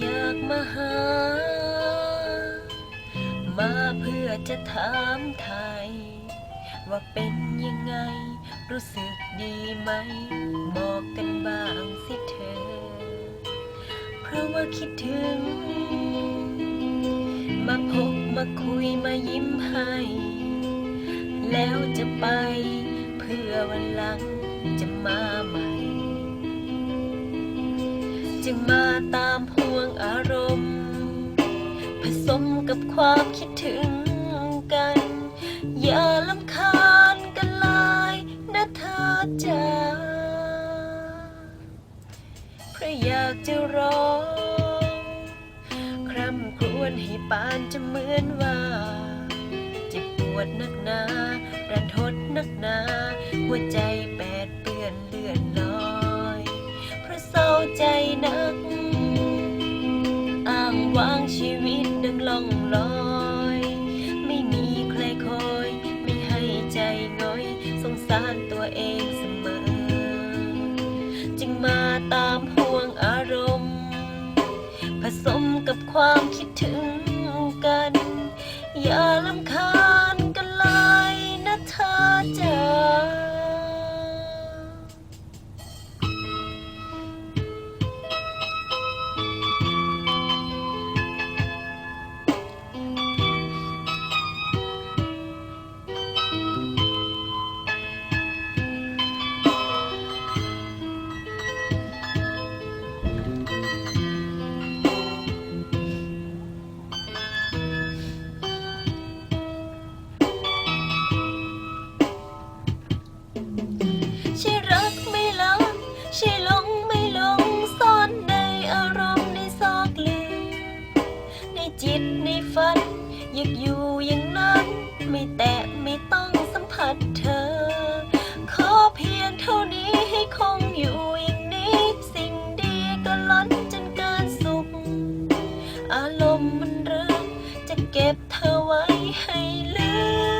อยากมาหา มาเพื่อจะถามไทย ว่าเป็นยังไง รู้สึกดีไหม บอกกันบ้างสิเธอ เพราะว่าคิดถึง มาพบมาคุยมายิ้มให้ แล้วจะไปเพื่อวันหลังจะมาใหม่ จึงมาตาม อารมณ์ ผสมกับความคิดถึงกัน อย่าลำคาญกันเลยนะเธอจ๋าเพราะอยากจะร้องคร่ำครวญให้ปานจะเหมือนว่าเจ็บปวดนักหนารันทดนักหนา หัวใจแปดเปื้อนเลือดลอย เพราะเศร้าใจนัก องลอย ไม่มีใครคอย ไม่ให้ใจง่อย สงสารตัวเองเสมอ จึงมาตามห่วงอารมณ์ ผสมกับความคิดถึงกัน อย่าลำ ในจิตในฝัน อยากอยู่อย่างนั้น ไม่แตะไม่ต้องสัมผัสเธอ ขอเพียงเท่านี้ให้คงอยู่อย่างนี้ สิ่งดีก็ล้นจนเกินสุข อารมณ์มันเริ่มจะเก็บเธอไว้ให้ลืม